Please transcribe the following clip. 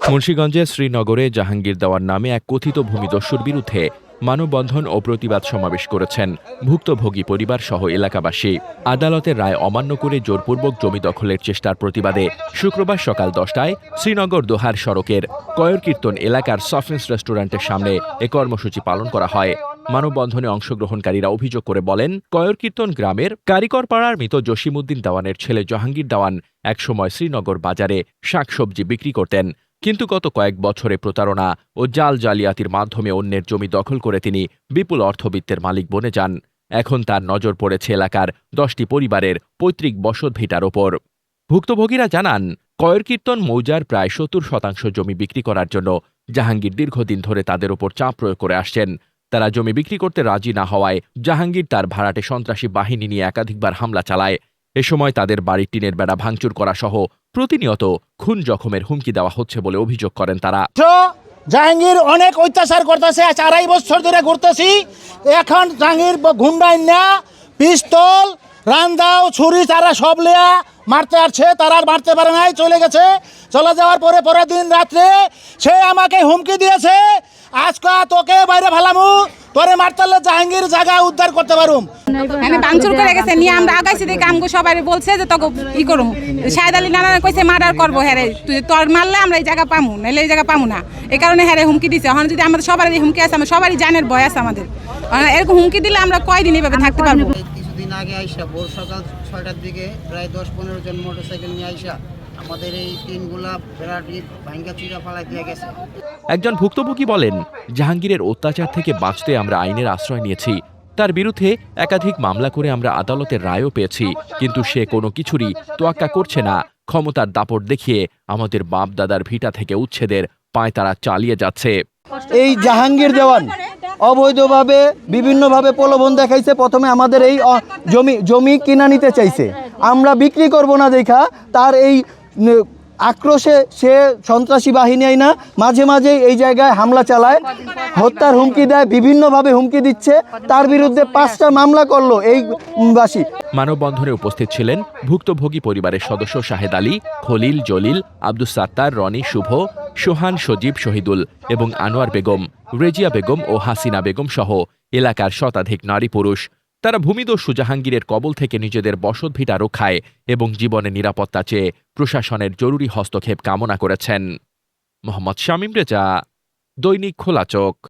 মুন্সীগঞ্জের শ্রীনগরে জাহাঙ্গীর দেওয়ার নামে এক কথিত ভূমিদস্যুর বিরুদ্ধে মানববন্ধন ও প্রতিবাদ সমাবেশ করেছেন ভুক্তভোগী পরিবার সহ এলাকাবাসী। আদালতের রায় অমান্য করে জোরপূর্বক জমি দখলের চেষ্টার প্রতিবাদে শুক্রবার সকাল দশটায় শ্রীনগর দোহার সড়কের কয়রকীর্তন এলাকার সফেন্স রেস্টুরেন্টের সামনে এ কর্মসূচি পালন করা হয়। মানববন্ধনে অংশগ্রহণকারীরা অভিযোগ করে বলেন, কয়রকীর্তন গ্রামের কারিকরপাড়ার মৃত জসিমউদ্দিন দেওয়ানের ছেলে জাহাঙ্গীর দেওয়ান একসময় শ্রীনগর বাজারে শাকসবজি বিক্রি করতেন। কিন্তু গত কয়েক বছরে প্রতারণা ও জাল জালিয়াতির মাধ্যমে অন্যের জমি দখল করে তিনি বিপুল অর্থবিত্তের মালিক বনে যান। এখন তার নজর পড়েছে এলাকার দশটি পরিবারের পৈতৃক বসত ভিটার ওপর। ভুক্তভোগীরা জানান, কয়রকীর্তন মৌজার প্রায় সত্তর শতাংশ জমি বিক্রি করার জন্য জাহাঙ্গীর দীর্ঘদিন ধরে তাদের ওপর চাপ প্রয়োগ করে আসছেন। তারা জমি বিক্রি করতে রাজি না হওয়ায় জাহাঙ্গীর তার ভাড়াটে সন্ত্রাসী বাহিনী নিয়ে একাধিকবার হামলা চালায়। এ সময় তাদের বাড়ির টিনের বেড়া ভাঙচুর করা সহ প্রতিনিয়ত খুন জখমের হুমকি দেওয়া হচ্ছে বলে অভিযোগ করেন তারা। জাহাঙ্গীর অনেক অত্যাচার করতেছে, আজ আড়াই বছর ধরে ঘুরতেছি। এখন জাহাঙ্গীর গুন্ডাই না, পিস্তল, রান্দাও, ছুরি তারা সব লেয়া মারতে আসছে, তারা আর মারতে পারে নাই, চলে গেছে। চলে যাওয়ার পরে পরের দিন রাত্রে সে আমাকে হুমকি দিয়েছে আজকা তোকে বাইরে ফেলামু। তোরে মারতালে জাহাঙ্গীর জায়গা উদ্ধার করতে পারুম। মানে ভাঙচুর করে গেছে নিয়ে আমরা আগাইছি দেখে আমগো সবাই বলছে যে তোকে ই করুম। শাহেদ আলী নানা কইছে মার্ডার করব হ্যারে তুই তোর মারলে আমরা এই জায়গা পামু নাহলে এই জায়গা পামু না। এই কারণে হ্যারে হুমকি দিছে। এখন যদি আমাদের সবারই হুমকি আছে আমার সবারই জানের ভয় আছে আমাদের। এরকম হুমকি দিলে আমরা কয়দিন এইভাবে থাকতে পারব? কিছুদিন আগে আইসা ভোর সকাল ছয়টার দিকে প্রায় দশ পনেরো জন মোটরসাইকেল নিয়ে আইসা আমাদের এই টিনগুলা ভাঙ্গা চুরা ফালাই দিয়ে গেছে। একজন ভুক্তভোগী বলেন জাহাঙ্গীরের অত্যাচার থেকে বাঁচতে আমরা আইনের আশ্রয় নিয়েছি। তার বিরুদ্ধে একাধিক মামলা করে আমরা আদালতের রায়ও পেয়েছি কিন্তু সে কোনো কিছুরই তোয়াক্কা করছে না। ক্ষমতার দাপট দেখিয়ে আমাদের বাপ দাদার ভিটা থেকে উচ্ছেদের পায়তারা চালিয়ে যাচ্ছে। এই জাহাঙ্গীর দেওয়ান অবৈধভাবে বিভিন্নভাবে প্রলোভন দেখাইছে প্রথমে আমাদের এই অ- জমি জমি কিনা নিতে চাইছে। আমরা বিক্রি করব না দেখা তার এই আক্রোশে সে সন্ত্রাসী বাহিনী আইনা, মাঝে মাঝে এই জায়গায় হামলা চালায়, হত্যার হুমকি দেয়, বিভিন্নভাবে হুমকি দিচ্ছে, তার বিরুদ্ধে পাঁচটা মামলা করল এই বাসী। মানববন্ধনে উপস্থিত ছিলেন ভুক্তভোগী পরিবারের সদস্য শাহেদ আলী, খলিল, জলিল, আব্দুস সাত্তার, রনি, শুভ, সোহান, সজীব, শহীদুল এবং আনোয়ার বেগম, রেজিয়া বেগম ও হাসিনা বেগম সহ এলাকার শতাধিক নারী পুরুষ। তারা ভূমিদস্যু জাহাঙ্গীরের কবল থেকে নিজেদের বসতভিটা রক্ষায় এবং জীবনে নিরাপত্তা চেয়ে প্রশাসনের জরুরি হস্তক্ষেপ কামনা করেছেন। মোহাম্মদ শামীম রেজা, দৈনিক খোলা চোখ